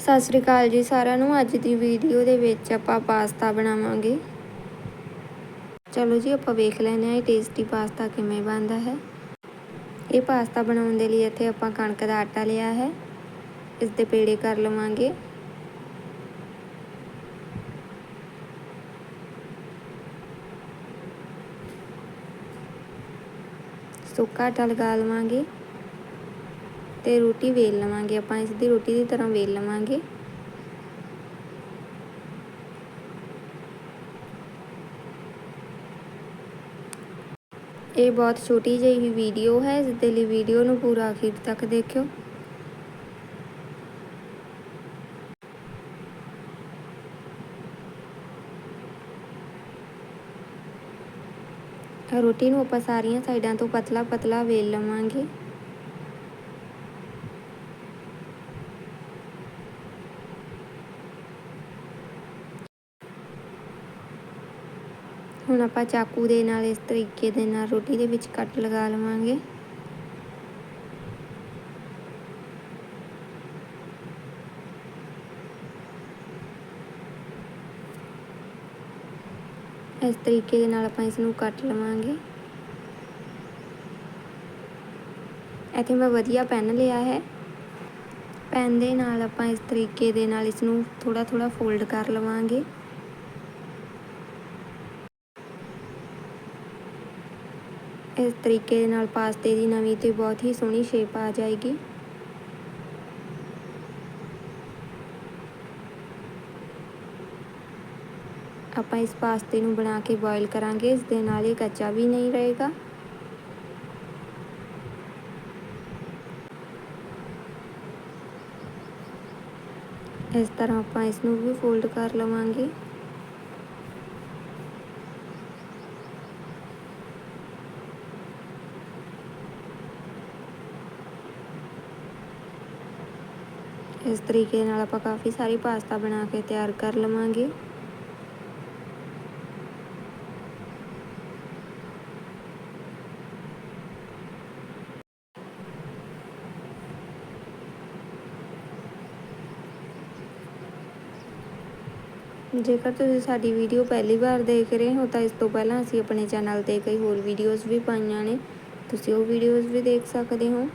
ਸਤਿ ਸ੍ਰੀ ਅਕਾਲ ਜੀ ਸਾਰਿਆਂ ਨੂੰ। ਅੱਜ ਦੀ ਵੀਡੀਓ ਦੇ ਵਿੱਚ ਆਪਾਂ ਪਾਸਤਾ ਬਣਾਵਾਂਗੇ। ਚਲੋ ਜੀ, ਆਪਾਂ ਵੇਖ ਲੈਂਦੇ ਹਾਂ ਇਹ ਟੇਸਟੀ ਪਾਸਤਾ ਕਿਵੇਂ ਬਣਦਾ ਹੈ। ਇਹ ਪਾਸਤਾ ਬਣਾਉਣ ਦੇ ਲਈ ਇੱਥੇ ਆਪਾਂ ਕਣਕ ਦਾ ਆਟਾ ਲਿਆ ਹੈ। ਇਸ ਦੇ ਪੇੜੇ ਕਰ ਲਵਾਂਗੇ। ਸੁੱਕਾ ਆਟਾ ਲਗਾ ਲਵਾਂਗੇ। ਤੇ ਰੋਟੀ ਵੇਲ ਲਵਾਂਗੇ, ਆਪਾਂ ਇਸ ਦੀ ਰੋਟੀ ਦੀ ਤਰ੍ਹਾਂ ਵੇਲ ਲਵਾਂਗੇ। ਇਹ ਬਹੁਤ ਛੋਟੀ ਜਿਹੀ ਵੀਡੀਓ ਹੈ, ਇਸ ਦੇ ਲਈ ਵੀਡੀਓ ਨੂੰ ਪੂਰਾ ਅਖੀਰ ਤੱਕ ਦੇਖਿਓ। ਰੋਟੀ ਨੂੰ ਆਪਾਂ ਸਾਰੀਆਂ ਸਾਈਡਾਂ ਤੋਂ ਪਤਲਾ ਪਤਲਾ ਵੇਲ ਲਵਾਂਗੇ। ਹੁਣ ਆਪਾਂ ਚਾਕੂ ਦੇ ਨਾਲ ਇਸ ਤਰੀਕੇ ਦੇ ਨਾਲ ਰੋਟੀ ਦੇ ਵਿੱਚ ਕੱਟ ਲਗਾ ਲਵਾਂਗੇ। ਇਸ ਤਰੀਕੇ ਦੇ ਨਾਲ ਆਪਾਂ ਇਸ ਨੂੰ ਕੱਟ ਲਵਾਂਗੇ। ਇੱਥੇ ਮੈਂ ਵਧੀਆ ਪੈਨ ਲਿਆ ਹੈ। ਪੈਨ ਦੇ ਨਾਲ ਆਪਾਂ ਇਸ ਤਰੀਕੇ ਦੇ ਨਾਲ ਇਸ ਨੂੰ ਥੋੜਾ ਥੋੜਾ ਫੋਲਡ ਕਰ ਲਵਾਂਗੇ। ਇਸ ਤਰੀਕੇ ਦੇ ਨਾਲ ਪਾਸਤੇ ਦੀ ਨਵੀਂ ਤੇ ਬਹੁਤ ਹੀ ਸੋਹਣੀ ਸ਼ੇਪ ਆ ਜਾਏਗੀ। ਆਪਾਂ ਇਸ ਪਾਸਤੇ ਨੂੰ ਬਣਾ ਕੇ ਬੋਇਲ ਕਰਾਂਗੇ, ਇਸ ਦੇ ਨਾਲ ਇਹ ਕੱਚਾ ਵੀ ਨਹੀਂ ਰਹੇਗਾ। ਇਸ ਤਰ੍ਹਾਂ ਆਪਾਂ ਇਸ ਨੂੰ ਵੀ ਫੋਲਡ ਕਰ ਲਵਾਂਗੇ। ਇਸ ਤਰੀਕੇ ਨਾਲ ਆਪਾਂ ਕਾਫੀ ਸਾਰੀ ਪਾਸਤਾ ਬਣਾ ਕੇ ਤਿਆਰ ਕਰ ਲਵਾਂਗੇ। ਜੇਕਰ ਤੁਸੀਂ ਸਾਡੀ ਵੀਡੀਓ ਪਹਿਲੀ ਵਾਰ ਦੇਖ ਰਹੇ ਹੋ, ਤਾਂ ਇਸ ਤੋਂ ਪਹਿਲਾਂ ਅਸੀਂ ਆਪਣੇ ਚੈਨਲ ਤੇ ਕਈ ਹੋਰ ਵੀਡੀਓਜ਼ ਵੀ ਪਾਈਆਂ ਨੇ। ਤੁਸੀਂ ਉਹ ਵੀਡੀਓਜ਼ ਵੀ ਦੇਖ ਸਕਦੇ ਹੋ।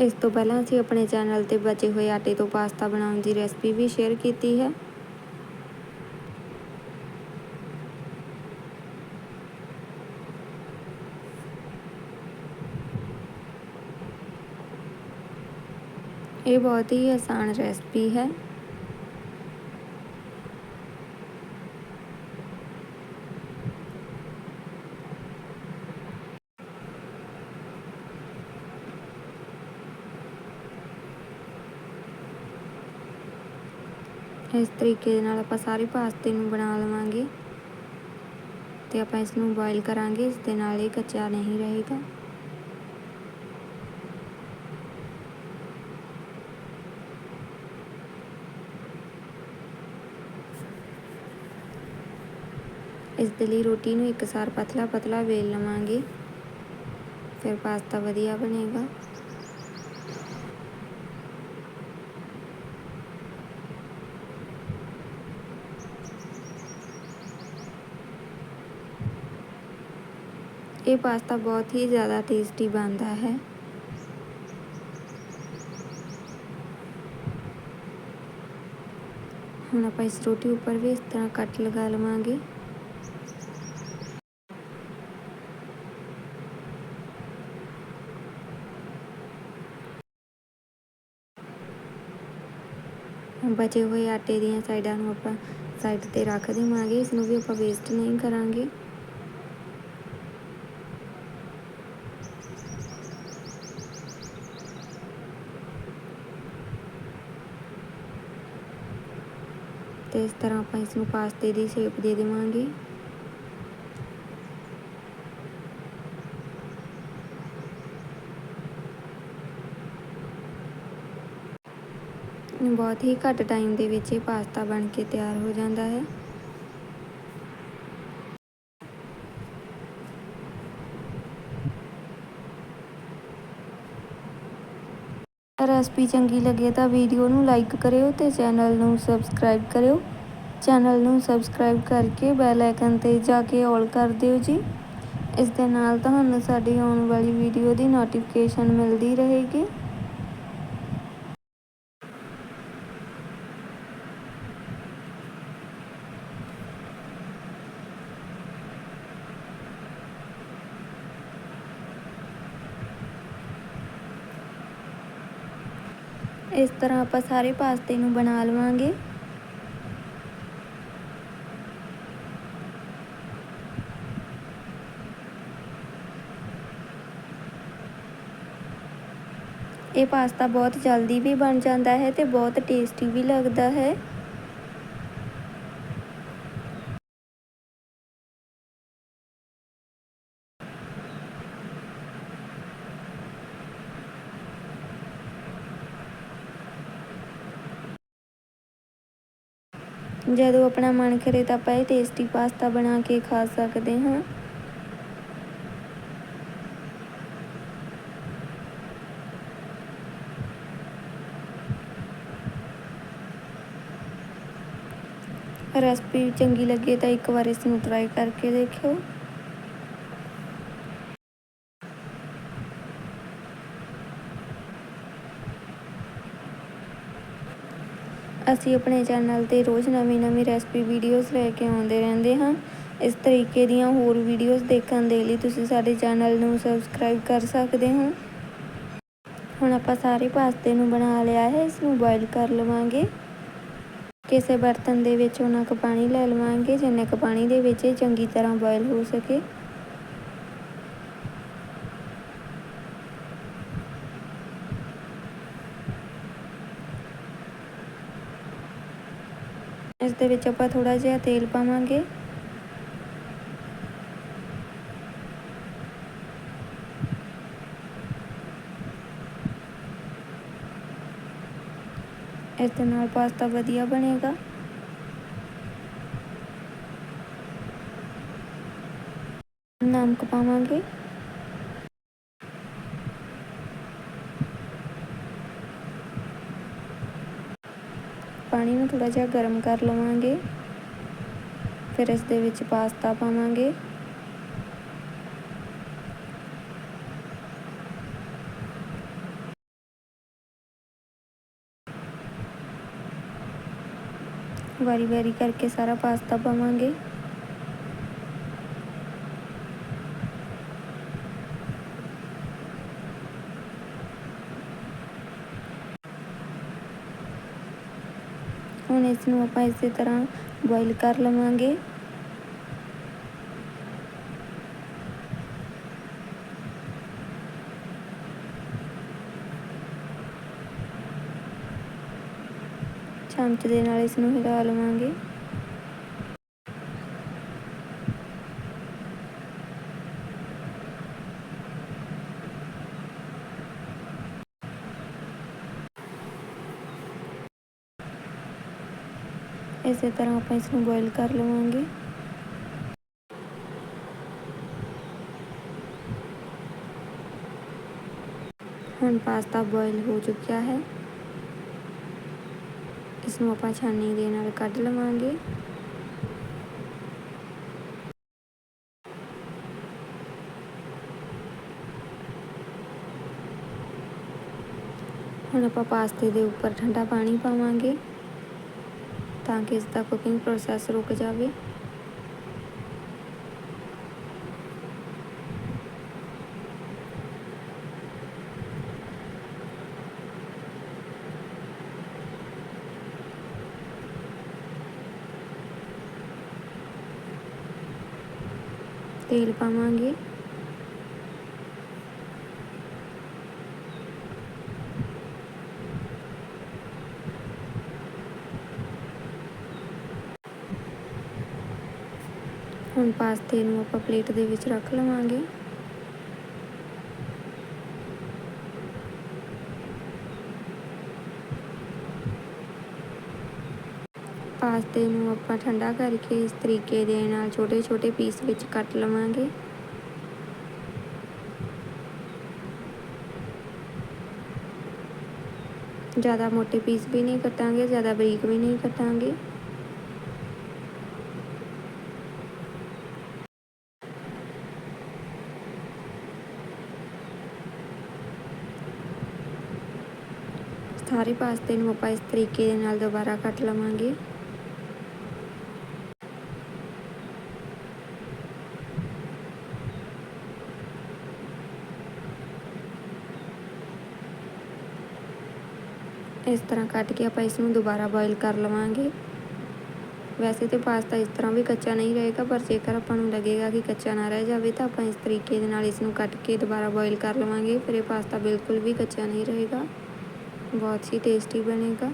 ਇਸ ਤੋਂ ਪਹਿਲਾਂ ਅਸੀਂ ਆਪਣੇ ਚੈਨਲ ਤੇ ਬਚੇ ਹੋਏ ਆਟੇ ਤੋਂ ਪਾਸਤਾ ਬਣਾਉਣ ਦੀ ਰੈਸਪੀ ਵੀ ਸ਼ੇਅਰ ਕੀਤੀ ਹੈ। ਇਹ ਬਹੁਤ ਹੀ ਆਸਾਨ ਰੈਸਪੀ ਹੈ। ਇਸ ਤਰੀਕੇ ਦੇ ਨਾਲ ਆਪਾਂ ਸਾਰੇ ਪਾਸਤੇ ਨੂੰ ਬਣਾ ਲਵਾਂਗੇ। ਤੇ ਆਪਾਂ ਇਸ ਨੂੰ ਬੋਇਲ ਕਰਾਂਗੇ, ਇਸ ਦੇ ਨਾਲ ਇਹ ਕੱਚਾ ਨਹੀਂ ਰਹੇਗਾ। ਇਸ ਦੇ ਲਈ ਰੋਟੀ ਨੂੰ ਇੱਕ ਸਾਰ ਪਤਲਾ ਪਤਲਾ ਵੇਲ ਲਵਾਂਗੇ। ਫਿਰ ਪਾਸਤਾ ਵਧੀਆ ਬਣੇਗਾ। ਇਹ ਪਾਸਤਾ ਬਹੁਤ ਹੀ ਜ਼ਿਆਦਾ ਟੇਸਟੀ ਬਣਦਾ ਹੈ। ਹੁਣ ਆਪਾਂ ਇਸ ਰੋਟੀ ਉੱਪਰ ਵੀ ਇਸ ਤਰ੍ਹਾਂ ਕੱਟ ਲਗਾ ਲਵਾਂਗੇ। ਬਚੇ ਹੋਏ ਆਟੇ ਦੀਆਂ ਸਾਈਡਾਂ ਨੂੰ ਆਪਾਂ ਸਾਈਡ ਤੇ ਰੱਖ ਦੇਵਾਂਗੇ। ਇਸ ਨੂੰ ਵੀ ਆਪਾਂ ਵੇਸਟ ਨਹੀਂ ਕਰਾਂਗੇ। ਤੇ ਇਸ ਤਰ੍ਹਾਂ ਆਪਾਂ ਇਸ ਨੂੰ ਪਾਸਤੇ ਦੀ ਸ਼ੇਪ ਦੇ ਦੇਵਾਂਗੇ। ਬਹੁਤ ਹੀ ਘੱਟ ਟਾਈਮ ਦੇ ਵਿੱਚ ਇਹ ਪਾਸਤਾ ਬਣ ਕੇ ਤਿਆਰ ਹੋ ਜਾਂਦਾ ਹੈ। ਰੈਸਪੀ ਚੰਗੀ ਲੱਗੇ ਤਾਂ ਵੀਡੀਓ ਨੂੰ ਲਾਈਕ ਕਰਿਓ ਤੇ ਚੈਨਲ ਨੂੰ ਸਬਸਕ੍ਰਾਈਬ ਕਰਿਓ। ਚੈਨਲ ਨੂੰ ਸਬਸਕ੍ਰਾਈਬ ਕਰਕੇ ਬੈਲ ਆਈਕਨ ਤੇ ਜਾ ਕੇ ਔਲ ਕਰ ਦਿਓ ਜੀ। ਇਸ ਦੇ ਨਾਲ ਤੁਹਾਨੂੰ ਸਾਡੀ ਆਉਣ ਵਾਲੀ ਵੀਡੀਓ ਦੀ ਨੋਟੀਫਿਕੇਸ਼ਨ ਮਿਲਦੀ ਰਹੇਗੀ। ਇਸ ਤਰ੍ਹਾਂ ਆਪਾਂ ਸਾਰੇ ਪਾਸਤੇ ਨੂੰ ਬਣਾ ਲਵਾਂਗੇ। ਇਹ ਪਾਸਤਾ ਬਹੁਤ ਜਲਦੀ ਵੀ ਬਣ ਜਾਂਦਾ ਹੈ ਤੇ ਬਹੁਤ ਟੇਸਟੀ ਵੀ ਲੱਗਦਾ ਹੈ। ਜਦੋਂ ਆਪਣਾ ਮਨ ਕਰੇ ਤਾਂ ਆਪਾਂ ਇਹ ਟੇਸਟੀ ਪਾਸਤਾ ਬਣਾ ਕੇ ਖਾ ਸਕਦੇ ਹਾਂ। ਰੈਸਪੀ ਚੰਗੀ ਲੱਗੇ ਤਾਂ ਇੱਕ ਵਾਰ ਇਸ ਨੂੰ ਟਰਾਈ ਕਰਕੇ ਦੇਖਿਓ। ਅਸੀਂ ਆਪਣੇ ਚੈਨਲ ਤੇ ਰੋਜ਼ ਨਵੀਂ-ਨਵੀਂ ਰੈਸਪੀ ਵੀਡੀਓਜ਼ ਲੈ ਕੇ ਆਉਂਦੇ ਰਹਿੰਦੇ ਹਾਂ। ਇਸ ਤਰੀਕੇ ਦੀਆਂ ਹੋਰ ਵੀਡੀਓਜ਼ ਦੇਖਣ ਦੇ ਲਈ ਤੁਸੀਂ ਸਾਡੇ ਚੈਨਲ ਨੂੰ ਸਬਸਕ੍ਰਾਈਬ ਕਰ ਸਕਦੇ ਹੋ। ਹੁਣ ਆਪਾਂ ਸਾਰੇ ਪਾਸਤੇ ਨੂੰ ਬਣਾ ਲਿਆ ਹੈ, ਇਸ ਨੂੰ ਬੋਇਲ ਕਰ ਲਵਾਂਗੇ। ਕਿਸੇ ਬਰਤਨ ਦੇ ਵਿੱਚ ਉਹਨਾਂ ਕੁ ਪਾਣੀ ਲੈ ਲਵਾਂਗੇ, ਜਿੰਨੇ ਕੁ ਪਾਣੀ ਦੇ ਵਿੱਚ ਇਹ ਚੰਗੀ ਤਰ੍ਹਾਂ ਬੋਇਲ ਹੋ ਸਕੇ। ਇਸ ਦੇ ਵਿੱਚ ਆਪਾਂ ਥੋੜਾ ਜਿਹਾ ਤੇਲ ਪਾਵਾਂਗੇ ਇਸ ਦੇ ਨਾਲ ਪਾਸਤਾ ਵਧੀਆ ਬਣੇਗਾ ਨਮਕ ਪਾਵਾਂਗੇ ਪਾਣੀ ਨੂੰ ਥੋੜਾ ਜਿਹਾ ਗਰਮ ਕਰ ਲਵਾਂਗੇ। ਫਿਰ ਇਸ ਦੇ ਵਿੱਚ ਪਾਸਤਾ ਪਾਵਾਂਗੇ। ਵਾਰੀ ਵਾਰੀ ਕਰਕੇ ਸਾਰਾ ਪਾਸਤਾ ਪਾਵਾਂਗੇ। ਹੁਣ ਇਸ ਨੂੰ ਆਪਾਂ ਇਸੇ ਤਰ੍ਹਾਂ ਬੋਇਲ ਕਰ ਲਵਾਂਗੇ। ਚਮਚ ਦੇ ਨਾਲ ਇਸ ਨੂੰ ਹਿਲਾ ਲਵਾਂਗੇ। ਇਸੇ ਤਰ੍ਹਾਂ ਆਪਾਂ ਇਸ ਨੂੰ ਬੋਇਲ ਕਰ ਲਵਾਂਗੇ। ਹੁਣ ਪਾਸਤਾ ਬੋਇਲ ਹੋ ਚੁੱਕਿਆ ਹੈ। ਇਸ ਨੂੰ ਆਪਾਂ ਛਾਨੀ ਦੇ ਨਾਲ ਕੱਢ ਲਵਾਂਗੇ। ਹੁਣ ਆਪਾਂ ਪਾਸਤੇ ਦੇ ਉੱਪਰ ਠੰਡਾ ਪਾਣੀ ਪਾਵਾਂਗੇ। ਤਾਂ ਕਿ ਇਸ ਦਾ ਕੁਕਿੰਗ ਪ੍ਰੋਸੈਸ ਰੁਕ ਜਾਵੇ। ਤੇਲ ਪਾਵਾਂਗੇ। ਹੁਣ ਪਾਸਤੇ ਨੂੰ ਆਪਾਂ ਪਲੇਟ ਦੇ ਵਿੱਚ ਰੱਖ ਲਵਾਂਗੇ। ਪਾਸਤੇ ਨੂੰ ਆਪਾਂ ਠੰਡਾ ਕਰਕੇ ਇਸ ਤਰੀਕੇ ਦੇ ਨਾਲ ਛੋਟੇ ਛੋਟੇ ਪੀਸ ਵਿੱਚ ਕੱਟ ਲਵਾਂਗੇ। ਜ਼ਿਆਦਾ ਮੋਟੇ ਪੀਸ ਵੀ ਨਹੀਂ ਕੱਟਾਂਗੇ, ਜ਼ਿਆਦਾ ਬਰੀਕ ਵੀ ਨਹੀਂ ਕੱਟਾਂਗੇ। ਸਾਰੇ ਪਾਸਤੇ ਨੂੰ ਆਪਾਂ ਇਸ ਤਰੀਕੇ ਦੇ ਨਾਲ ਦੁਬਾਰਾ ਕੱਟ ਲਵਾਂਗੇ ਇਸ ਤਰ੍ਹਾਂ ਕੱਟ ਕੇ ਆਪਾਂ ਇਸ ਨੂੰ ਦੁਬਾਰਾ ਬੋਇਲ ਕਰ ਲਵਾਂਗੇ ਵੈਸੇ ਤੇ ਪਾਸਤਾ ਇਸ ਤਰ੍ਹਾਂ ਵੀ ਕੱਚਾ ਨਹੀਂ ਰਹੇਗਾ ਪਰ ਜੇਕਰ ਆਪਾਂ ਨੂੰ ਲੱਗੇਗਾ ਕਿ ਕੱਚਾ ਨਾ ਰਹਿ ਜਾਵੇ ਤਾਂ ਆਪਾਂ ਇਸ ਤਰੀਕੇ ਦੇ ਨਾਲ ਇਸ ਨੂੰ ਕੱਟ ਕੇ ਦੁਬਾਰਾ ਬੋਇਲ ਕਰ ਲਵਾਂਗੇ ਫਿਰ ਇਹ ਪਾਸਤਾ ਬਿਲਕੁਲ ਵੀ ਕੱਚਾ ਨਹੀਂ ਰਹੇਗਾ ਬਹੁਤ ਹੀ ਟੇਸਟੀ ਬਣੇਗਾ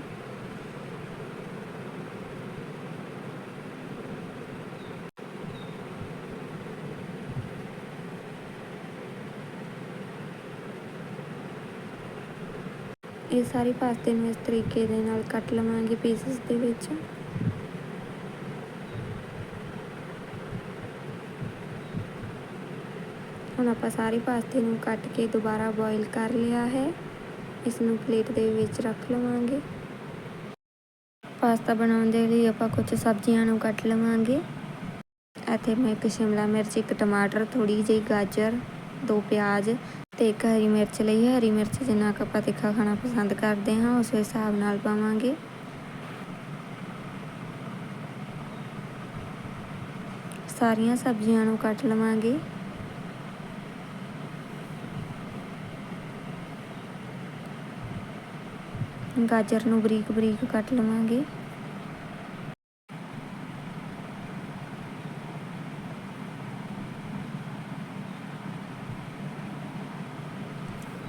ਇਹ ਸਾਰੀ ਪਾਸਤੇ ਨੂੰ ਇਸ ਤਰੀਕੇ ਦੇ ਨਾਲ ਕੱਟ ਲਵਾਂਗੇ ਪੀਸਸ ਦੇ ਵਿੱਚ ਹੁਣ ਆਪਾਂ ਸਾਰੇ ਪਾਸਤੇ ਨੂੰ ਕੱਟ ਕੇ ਦੁਬਾਰਾ ਬੋਇਲ ਕਰ ਲਿਆ ਹੈ ਇਸ ਨੂੰ ਪਲੇਟ ਦੇ ਵਿੱਚ ਰੱਖ ਲਵਾਂਗੇ। ਪਾਸਤਾ ਬਣਾਉਣ ਦੇ ਲਈ ਆਪਾਂ ਕੁਝ ਸਬਜ਼ੀਆਂ ਨੂੰ ਕੱਟ ਲਵਾਂਗੇ। ਇੱਥੇ ਮੈਂ ਇੱਕ ਸ਼ਿਮਲਾ ਮਿਰਚ, ਇੱਕ ਟਮਾਟਰ ਥੋੜੀ ਜਿਹੀ ਗਾਜਰ, ਦੋ ਪਿਆਜ਼ ਤੇ ਇੱਕ ਹਰੀ ਮਿਰਚ ਲਈ ਹਰੀ ਮਿਰਚ ਜਿੰਨਾ ਕੁ ਆਪਾਂ ਤਿੱਖਾ ਖਾਣਾ ਪਸੰਦ ਕਰਦੇ ਹਾਂ, ਉਸ ਹਿਸਾਬ ਨਾਲ ਪਾਵਾਂਗੇ। ਸਾਰੀਆਂ ਸਬਜ਼ੀਆਂ ਨੂੰ ਕੱਟ ਲਵਾਂਗੇ। ਗਾਜਰ ਨੂੰ ਬਰੀਕ ਬਰੀਕ ਕੱਟ ਲਵਾਂਗੇ।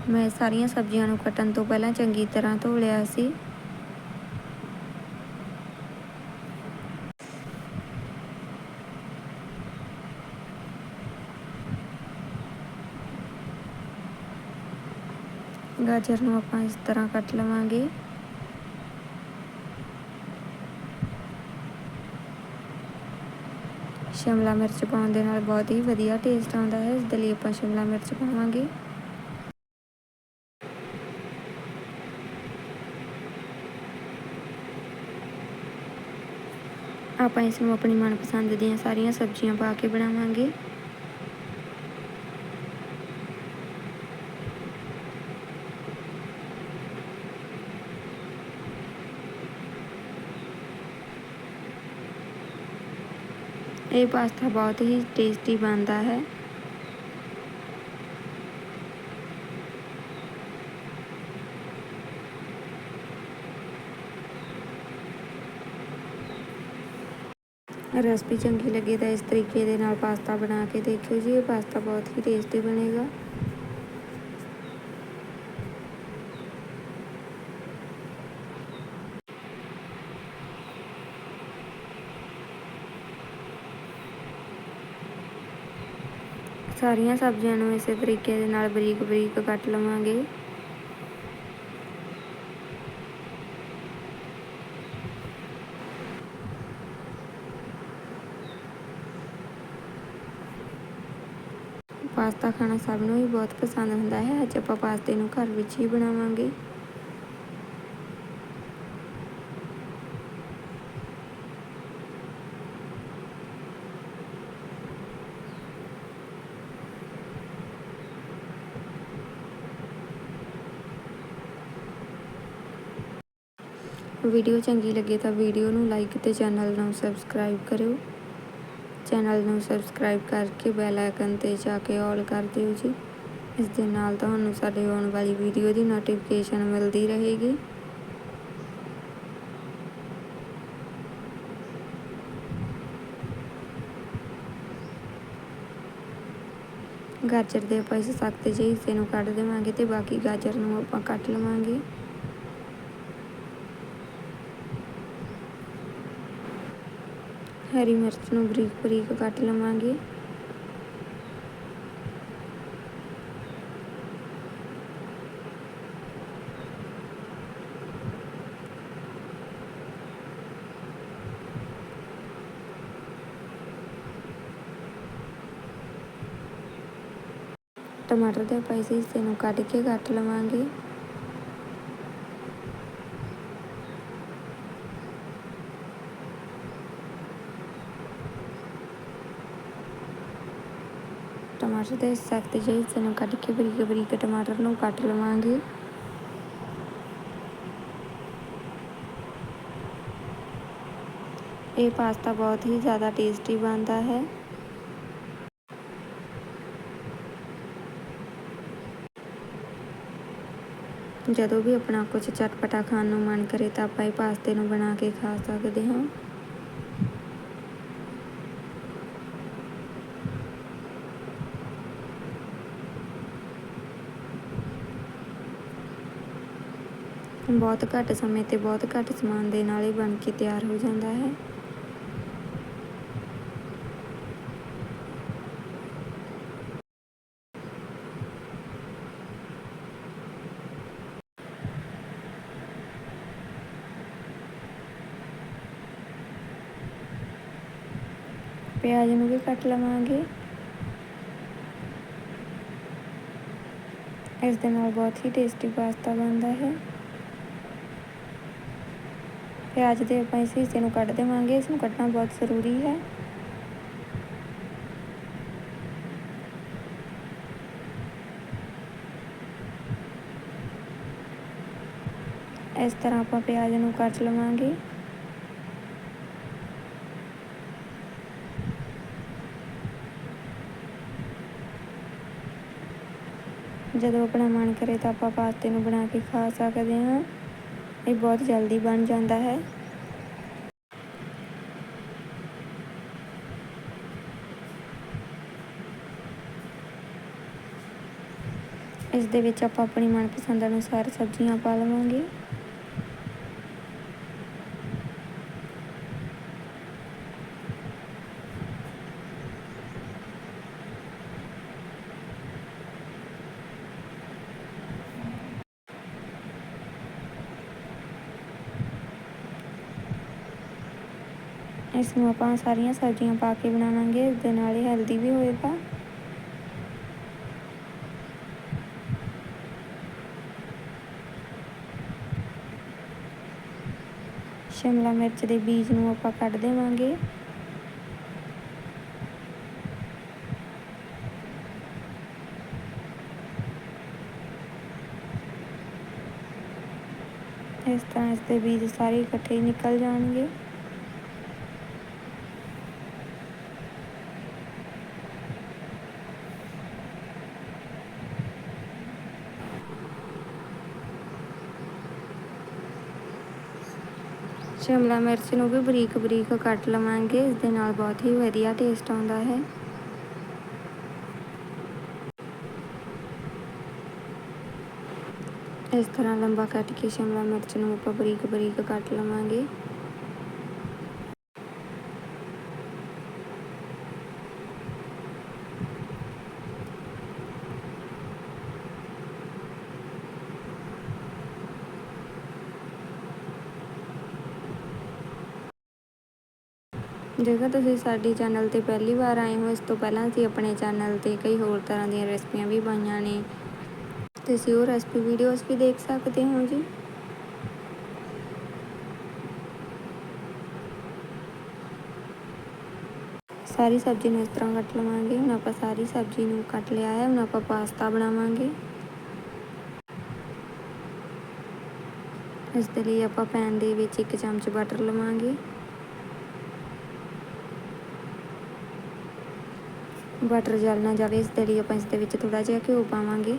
ਮੈਂ ਸਾਰੀਆਂ ਸਬਜ਼ੀਆਂ ਨੂੰ ਕੱਟਣ ਤੋਂ ਪਹਿਲਾਂ ਚੰਗੀ ਤਰ੍ਹਾਂ ਧੋ ਲਿਆ ਸੀ। ਗਾਜਰ ਨੂੰ ਆਪਾਂ ਇਸ ਤਰ੍ਹਾਂ ਕੱਟ ਲਵਾਂਗੇ। ਸ਼ਿਮਲਾ ਮਿਰਚ ਪਾਉਣ ਦੇ ਨਾਲ ਬਹੁਤ ਹੀ ਵਧੀਆ ਟੇਸਟ ਆਉਂਦਾ ਹੈ। ਇਸ ਦੇ ਲਈ ਆਪਾਂ ਸ਼ਿਮਲਾ ਮਿਰਚ ਪਾਵਾਂਗੇ। ਆਪਾਂ ਇਸ ਨੂੰ ਆਪਣੀ ਮਨਪਸੰਦ ਦੀਆਂ ਸਾਰੀਆਂ ਸਬਜ਼ੀਆਂ ਪਾ ਕੇ ਬਣਾਵਾਂਗੇ। ਇਹ ਪਾਸਤਾ ਬਹੁਤ ਹੀ ਟੇਸਟੀ ਬਣਦਾ ਹੈ। ਰੈਸਪੀ ਚੰਗੀ ਲੱਗੇ ਤਾਂ ਇਸ ਤਰੀਕੇ ਦੇ ਨਾਲ ਪਾਸਤਾ ਬਣਾ ਕੇ ਦੇਖਿਓ ਜੀ, ਇਹ ਪਾਸਤਾ ਬਹੁਤ ਹੀ ਸਾਰੀਆਂ ਸਬਜ਼ੀਆਂ ਨੂੰ ਇਸੇ ਤਰੀਕੇ ਦੇ ਨਾਲ ਬਰੀਕ ਬਰੀਕ ਕੱਟ ਲਵਾਂਗੇ। ਪਾਸਤਾ ਖਾਣਾ ਸਭ ਨੂੰ ਹੀ ਬਹੁਤ ਪਸੰਦ ਹੁੰਦਾ ਹੈ। ਅੱਜ ਆਪਾਂ ਪਾਸਤੇ ਨੂੰ ਘਰ ਵਿੱਚ ਹੀ ਬਣਾਵਾਂਗੇ। ਵੀਡੀਓ ਚੰਗੀ ਲੱਗੇ ਤਾਂ ਵੀਡੀਓ ਨੂੰ ਲਾਈਕ ਤੇ ਚੈਨਲ ਨੂੰ ਸਬਸਕ੍ਰਾਈਬ ਕਰਿਓ। ਚੈਨਲ ਨੂੰ ਸਬਸਕ੍ਰਾਈਬ ਕਰਕੇ ਬੈਲ ਆਈਕਨ ਤੇ ਜਾ ਕੇ ਆਲ ਕਰ ਦਿਓ ਜੀ। ਇਸ ਦੇ ਨਾਲ ਤੁਹਾਨੂੰ ਸਾਡੇ ਆਉਣ ਵਾਲੀ ਵੀਡੀਓ ਦੀ ਨੋਟੀਫਿਕੇਸ਼ਨ ਮਿਲਦੀ ਰਹੇਗੀ। ਗਾਜਰ ਦੇ ਆਪਾਂ ਇਸ ਸਖਤ ਜਿਹੇ ਹਿੱਸੇ ਨੂੰ ਕੱਢ ਦੇਵਾਂਗੇ ਤੇ ਬਾਕੀ ਗਾਜਰ ਨੂੰ ਆਪਾਂ ਕੱਟ ਲਵਾਂਗੇ। ਹਰੀ ਮਿਰਚ ਨੂੰ ਬਰੀਕ ਬਰੀਕ ਕੱਟ ਲਵਾਂਗੇ। ਟਮਾਟਰ ਦੇ ਆਪਾਂ ਇਸ ਹਿੱਸੇ ਨੂੰ ਕੱਢ ਕੇ ਕੱਟ ਲਵਾਂਗੇ। ਟਮਾਟਰ ਦੇ ਸਖਤ ਜਿਹੇ ਹਿੱਸੇ ਨੂੰ ਕੱਢ ਕੇ ਬਰੀਕ ਬਰੀਕ ਟਮਾਟਰ ਨੂੰ ਕੱਟ ਲਵਾਂਗੇ। ਇਹ ਪਾਸਤਾ ਬਹੁਤ ਹੀ ਜ਼ਿਆਦਾ ਟੇਸਟੀ ਬਣਦਾ ਹੈ। ਜਦੋਂ ਵੀ ਆਪਣਾ ਕੁਝ ਚਟਪਟਾ ਖਾਣ ਨੂੰ ਮਨ ਕਰੇ ਤਾਂ ਆਪਾਂ ਇਹ ਪਾਸਤੇ ਨੂੰ ਬਣਾ ਕੇ ਖਾ ਸਕਦੇ ਹਾਂ। ਬਹੁਤ ਘੱਟ ਸਮੇਂ ਤੇ ਬਹੁਤ ਘੱਟ ਸਮਾਨ ਦੇ ਨਾਲ ਹੀ ਬਣ ਕੇ ਤਿਆਰ ਹੋ ਜਾਂਦਾ ਹੈ। ਪਿਆਜ਼ ਨੂੰ ਵੀ ਕੱਟ ਲਵਾਂਗੇ। ਇਸ ਦੇ ਨਾਲ ਬਹੁਤ ਹੀ ਟੇਸਟੀ ਪਾਸਤਾ ਬਣਦਾ ਹੈ। ਪਿਆਜ਼ ਦੇ ਆਪਾਂ ਇਸ ਹਿੱਸੇ ਨੂੰ ਕੱਢ ਦੇਵਾਂਗੇ। ਇਸ ਨੂੰ ਕੱਟਣਾ ਬਹੁਤ ਜ਼ਰੂਰੀ ਹੈ। ਇਸ ਤਰ੍ਹਾਂ ਆਪਾਂ ਪਿਆਜ਼ ਨੂੰ ਕੱਟ ਲਵਾਂਗੇ। ਜਦੋਂ ਆਪਣਾ ਮਨ ਕਰੇ ਤਾਂ ਆਪਾਂ ਪਾਸਤੇ ਨੂੰ ਬਣਾ ਕੇ ਖਾ ਸਕਦੇ ਹਾਂ। ਇਹ ਬਹੁਤ ਜਲਦੀ ਬਣ ਜਾਂਦਾ ਹੈ। ਇਸ ਦੇ ਵਿੱਚ ਆਪਾਂ ਆਪਣੀ ਮਨਪਸੰਦ ਅਨੁਸਾਰ ਸਬਜ਼ੀਆਂ ਪਾ ਲਵਾਂਗੇ। ਇਸ ਨੂੰ ਆਪਾਂ ਸਾਰੀਆਂ ਸਬਜ਼ੀਆਂ ਪਾ ਕੇ ਬਣਾਵਾਂਗੇ, ਇਸ ਦੇ ਨਾਲ ਹੀ ਹੈਲਦੀ ਵੀ ਹੋਏਗਾ। ਸ਼ਿਮਲਾ ਮਿਰਚ ਦੇ ਬੀਜ ਨੂੰ ਆਪਾਂ ਕੱਢ ਦੇਵਾਂਗੇ। ਇਸ ਤਰ੍ਹਾਂ ਇਸ ਦੇ ਬੀਜ ਸਾਰੇ ਇਕੱਠੇ ਨਿਕਲ ਜਾਣਗੇ। ਸ਼ਿਮਲਾ ਮਿਰਚ ਨੂੰ ਵੀ ਬਰੀਕ ਬਰੀਕ ਕੱਟ ਲਵਾਂਗੇ ਇਸ ਦੇ ਨਾਲ ਬਹੁਤ ਹੀ ਵਧੀਆ ਟੇਸਟ ਆਉਂਦਾ ਹੈ। ਇਸ ਤਰ੍ਹਾਂ ਲੰਬਾ ਕੱਟ ਕੇ ਸ਼ਿਮਲਾ ਮਿਰਚ ਨੂੰ ਆਪਾਂ ਬਰੀਕ ਬਰੀਕ ਕੱਟ ਲਵਾਂਗੇ। ਜੇਕਰ ਤੁਸੀਂ ਸਾਡੇ ਚੈਨਲ ਤੇ ਪਹਿਲੀ ਵਾਰ ਆਏ ਹੋ, ਇਸ ਤੋਂ ਪਹਿਲਾਂ ਅਸੀਂ ਆਪਣੇ ਚੈਨਲ ਤੇ ਕਈ ਹੋਰ ਤਰ੍ਹਾਂ ਦੀਆਂ ਰੈਸਪੀਆਂ ਵੀ ਪਾਈਆਂ ਨੇ। ਤੁਸੀਂ ਉਹ ਰੈਸਪੀ ਵੀਡੀਓਜ਼ ਵੀ ਦੇਖ ਸਕਦੇ ਹੋ ਜੀ। ਸਾਰੀ ਸਬਜ਼ੀ ਨੂੰ ਇਸ ਤਰ੍ਹਾਂ ਕੱਟ ਲਵਾਂਗੇ। ਹੁਣ ਆਪਾਂ ਸਾਰੀ ਸਬਜ਼ੀ ਨੂੰ ਕੱਟ ਲਿਆ ਹੈ, ਹੁਣ ਆਪਾਂ ਪਾਸਤਾ ਬਣਾਵਾਂਗੇ। ਇਸ ਦੇ ਲਈ ਆਪਾਂ ਪੈਨ ਦੇ ਵਿੱਚ ਇੱਕ ਚਮਚ ਬਟਰ ਲਵਾਂਗੇ। ਬਟਰ ਜਲ ਨਾ ਜਾਵੇ, ਇਸ ਦੇ ਲਈ ਆਪਾਂ ਇਸ ਦੇ ਵਿੱਚ ਥੋੜਾ ਜਿਹਾ ਘਿਓ ਪਾਵਾਂਗੇ।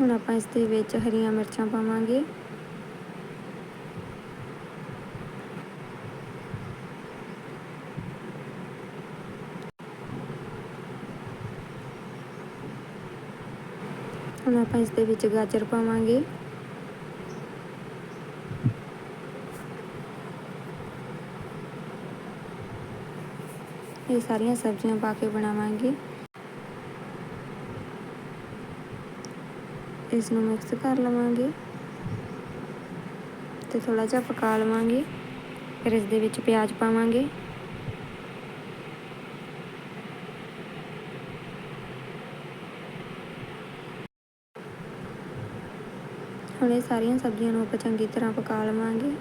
ਹੁਣ ਆਪਾਂ ਇਸ ਦੇ ਵਿੱਚ ਹਰੀਆਂ ਮਿਰਚਾਂ ਪਾਵਾਂਗੇ। ਹੁਣ ਆਪਾਂ ਇਸ ਦੇ ਵਿੱਚ ਗਾਜਰ ਪਾਵਾਂਗੇ। ਇਹ ਸਾਰੀਆਂ ਸਬਜ਼ੀਆਂ ਪਾ ਕੇ ਬਣਾਵਾਂਗੇ। ਇਸ ਨੂੰ ਮਿਕਸ ਕਰ ਲਵਾਂਗੇ ਤੇ ਥੋੜਾ ਜਿਹਾ ਪਕਾ ਲਵਾਂਗੇ। ਫਿਰ ਇਸ ਦੇ ਵਿੱਚ ਪਿਆਜ਼ ਪਾਵਾਂਗੇ। ਹੁਣ ਇਹ ਸਾਰੀਆਂ ਸਬਜ਼ੀਆਂ ਨੂੰ ਆਪਾਂ ਚੰਗੀ ਤਰ੍ਹਾਂ ਪਕਾ ਲਵਾਂਗੇ।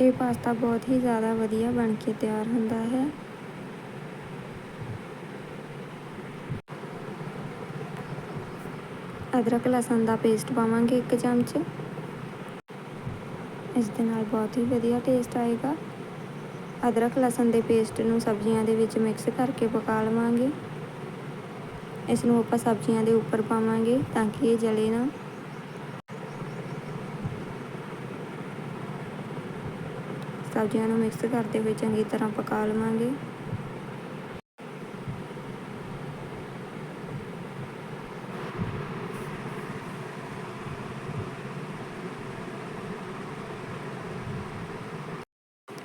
ਇਹ ਪਾਸਤਾ ਬਹੁਤ ਹੀ ਜ਼ਿਆਦਾ ਵਧੀਆ ਬਣ ਕੇ ਤਿਆਰ ਹੁੰਦਾ ਹੈ। ਅਦਰਕ ਲਸਣ ਦਾ ਪੇਸਟ ਪਾਵਾਂਗੇ ਇੱਕ ਚਮਚ। ਇਸ ਦੇ ਨਾਲ ਬਹੁਤ ਹੀ ਵਧੀਆ ਟੇਸਟ ਆਏਗਾ। ਅਦਰਕ ਲਸਣ ਦੇ ਪੇਸਟ ਨੂੰ ਸਬਜ਼ੀਆਂ ਦੇ ਵਿੱਚ ਮਿਕਸ ਕਰਕੇ ਪਕਾ ਲਵਾਂਗੇ। ਇਸ ਨੂੰ ਆਪਾਂ ਸਬਜ਼ੀਆਂ ਦੇ ਉੱਪਰ ਪਾਵਾਂਗੇ ਤਾਂ ਕਿ ਇਹ ਜਲੇ ਨਾ। ਸਬਜ਼ੀਆਂ ਨੂੰ ਮਿਕਸ ਕਰਦੇ ਹੋਏ ਚੰਗੀ ਤਰ੍ਹਾਂ ਪਕਾ ਲਵਾਂਗੇ।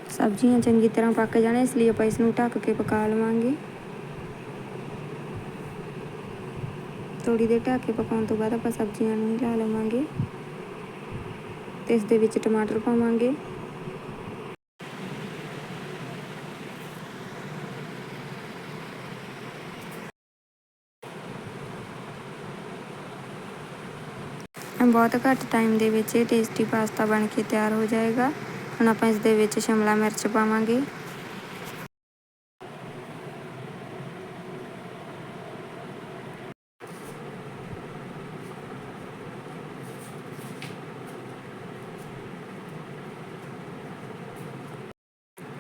ਸਬਜ਼ੀਆਂ ਚੰਗੀ ਤਰ੍ਹਾਂ ਪੱਕ ਜਾਣ, ਇਸ ਲਈ ਆਪਾਂ ਇਸ ਨੂੰ ਢੱਕ ਕੇ ਪਕਾ ਲਵਾਂਗੇ। ਥੋੜੀ ਦੇਰ ਢੱਕ ਕੇ ਪਕਾਉਣ ਤੋਂ ਬਾਅਦ ਆਪਾਂ ਸਬਜ਼ੀਆਂ ਨੂੰ ਹਿਲਾ ਲਵਾਂਗੇ। ਤੇ ਇਸ ਦੇ ਵਿੱਚ ਟਮਾਟਰ ਪਾਵਾਂਗੇ। ਬਹੁਤ ਘੱਟ ਟਾਈਮ ਦੇ ਵਿੱਚ ਇਹ ਟੇਸਟੀ ਪਾਸਤਾ ਬਣ ਕੇ ਤਿਆਰ ਹੋ ਜਾਏਗਾ। ਹੁਣ ਆਪਾਂ ਇਸ ਦੇ ਵਿੱਚ ਸ਼ਿਮਲਾ ਮਿਰਚ ਪਾਵਾਂਗੇ।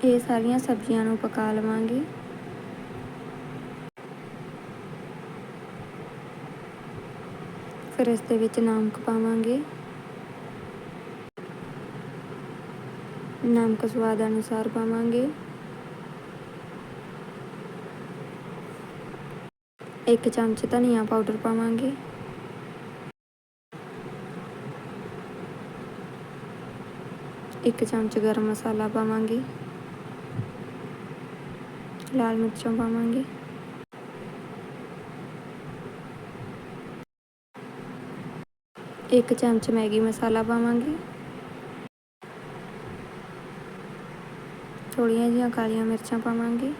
ਇਹ ਸਾਰੀਆਂ ਸਬਜ਼ੀਆਂ ਨੂੰ ਪਕਾ ਲਵਾਂਗੇ। ਫਿਰ ਇਸ ਦੇ ਵਿੱਚ ਨਮਕ ਪਾਵਾਂਗੇ। ਨਮਕ ਸਵਾਦ ਅਨੁਸਾਰ ਪਾਵਾਂਗੇ। ਇੱਕ ਚਮਚ ਧਨੀਆ ਪਾਊਡਰ ਪਾਵਾਂਗੇ। ਇੱਕ ਚਮਚ ਗਰਮ ਮਸਾਲਾ ਪਾਵਾਂਗੇ। ਲਾਲ ਮਿਰਚਾਂ ਪਾਵਾਂਗੇ। ਇੱਕ ਚਮਚ ਮੈਗੀ ਮਸਾਲਾ ਪਾਵਾਂਗੇ। ਥੋੜੀਆਂ ਜਿਹੀਆਂ ਕਾਲੀਆਂ ਮਿਰਚਾਂ ਪਾਵਾਂਗੇ।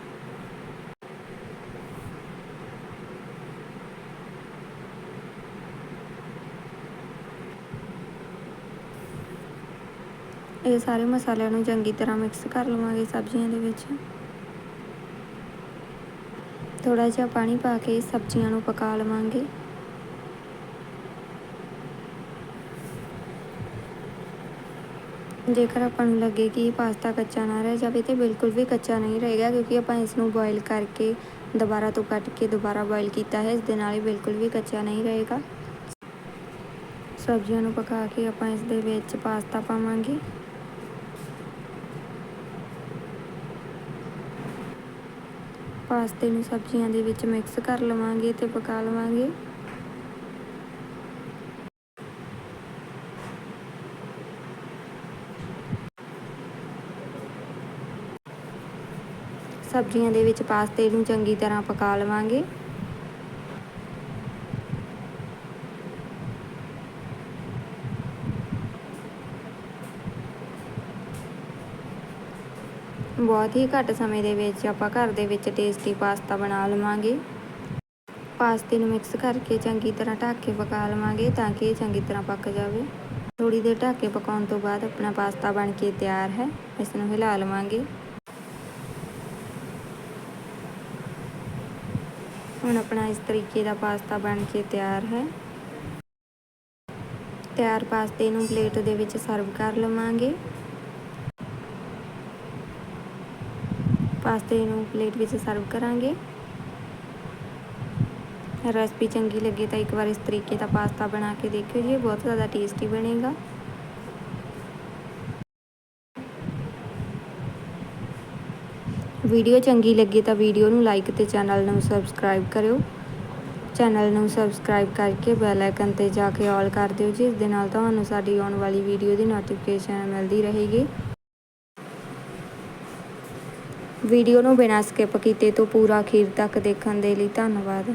ਇਹ ਸਾਰੇ ਮਸਾਲਿਆਂ ਨੂੰ ਚੰਗੀ ਤਰ੍ਹਾਂ ਮਿਕਸ ਕਰ ਲਵਾਂਗੇ ਸਬਜ਼ੀਆਂ ਦੇ ਵਿੱਚ। ਥੋੜਾ ਜਿਹਾ ਪਾਣੀ ਪਾ ਕੇ ਸਬਜ਼ੀਆਂ ਨੂੰ ਪਕਾ ਲਵਾਂਗੇ। ਜੇਕਰ ਆਪਾਂ ਨੂੰ ਲੱਗੇ ਕਿ ਪਾਸਤਾ ਕੱਚਾ ਨਾ ਰਹਿ ਜਾਵੇ ਤੇ ਬਿਲਕੁਲ ਵੀ ਕੱਚਾ ਨਹੀਂ ਰਹੇਗਾ, ਕਿਉਂਕਿ ਆਪਾਂ ਇਸ ਨੂੰ ਬੋਇਲ ਕਰਕੇ ਦੁਬਾਰਾ ਤੋਂ ਕੱਟ ਕੇ ਦੁਬਾਰਾ ਬੋਇਲ ਕੀਤਾ ਹੈ, ਇਸ ਦੇ ਨਾਲ ਹੀ ਬਿਲਕੁਲ ਵੀ ਕੱਚਾ ਨਹੀਂ ਰਹੇਗਾ। ਸਬਜ਼ੀਆਂ ਨੂੰ ਪਕਾ ਕੇ ਆਪਾਂ ਇਸ ਦੇ ਵਿੱਚ ਪਾਸਤਾ ਪਾਵਾਂਗੇ। ਪਾਸਤੇ ਨੂੰ ਸਬਜ਼ੀਆਂ ਦੇ ਵਿੱਚ ਮਿਕਸ ਕਰ ਲਵਾਂਗੇ ਤੇ ਪਕਾ ਲਵਾਂਗੇ। ਸਬਜ਼ੀਆਂ ਦੇ ਵਿੱਚ ਪਾਸਤੇ ਨੂੰ ਚੰਗੀ ਤਰ੍ਹਾਂ ਪਕਾ ਲਵਾਂਗੇ। ਬਹੁਤ ਹੀ ਘੱਟ ਸਮੇਂ ਦੇ ਵਿੱਚ ਆਪਾਂ ਘਰ ਦੇ ਵਿੱਚ ਟੇਸਟੀ ਪਾਸਤਾ ਬਣਾ ਲਵਾਂਗੇ। ਪਾਸਤੇ ਨੂੰ ਮਿਕਸ ਕਰਕੇ ਚੰਗੀ ਤਰ੍ਹਾਂ ਢੱਕ ਕੇ ਪਕਾ ਲਵਾਂਗੇ ਤਾਂ ਕਿ ਇਹ ਚੰਗੀ ਤਰ੍ਹਾਂ ਪੱਕ ਜਾਵੇ। ਥੋੜੀ ਦੇਰ ਢੱਕ ਕੇ ਪਕਾਉਣ ਤੋਂ ਬਾਅਦ ਆਪਣਾ ਪਾਸਤਾ ਬਣ ਕੇ ਤਿਆਰ ਹੈ। ਇਸ ਨੂੰ ਹਿਲਾ ਲਵਾਂਗੇ। ਹੁਣ ਆਪਣਾ ਇਸ ਤਰੀਕੇ ਦਾ ਪਾਸਤਾ ਬਣ ਕੇ ਤਿਆਰ ਹੈ। ਤਿਆਰ ਪਾਸਤੇ ਨੂੰ ਪਲੇਟ ਦੇ ਵਿੱਚ ਸਰਵ ਕਰ ਲਵਾਂਗੇ। ਪਾਸਤੇ ਨੂੰ ਪਲੇਟ ਵਿੱਚ ਸਰਵ ਕਰਾਂਗੇ। ਰੈਸਪੀ ਚੰਗੀ ਲੱਗੇ ਤਾਂ ਇੱਕ ਵਾਰ ਇਸ ਤਰੀਕੇ ਦਾ ਪਾਸਤਾ ਬਣਾ ਕੇ ਦੇਖਿਓ ਜੀ ਬਹੁਤ ਜ਼ਿਆਦਾ ਟੇਸਟੀ ਬਣੇਗਾ। ਵੀਡੀਓ ਚੰਗੀ ਲੱਗੀ ਤਾਂ ਵੀਡੀਓ ਨੂੰ ਲਾਈਕ ਤੇ ਚੈਨਲ ਨੂੰ ਸਬਸਕ੍ਰਾਈਬ ਕਰਿਓ। ਚੈਨਲ ਨੂੰ ਸਬਸਕ੍ਰਾਈਬ ਕਰਕੇ ਬੈਲ ਆਈਕਨ ਤੇ ਜਾ ਕੇ ਆਲ ਕਰ ਦਿਓ, ਜਿਸ ਦੇ ਨਾਲ ਤੁਹਾਨੂੰ ਸਾਡੀ ਆਉਣ ਵਾਲੀ ਵੀਡੀਓ ਦੀ ਨੋਟੀਫਿਕੇਸ਼ਨ ਮਿਲਦੀ ਰਹੇਗੀ। ਵੀਡੀਓ ਨੂੰ ਬਿਨਾਂ ਸਕਿਪ ਕੀਤੇ ਤੋਂ ਪੂਰਾ ਅਖੀਰ ਤੱਕ ਦੇਖਣ ਦੇ ਲਈ ਧੰਨਵਾਦ।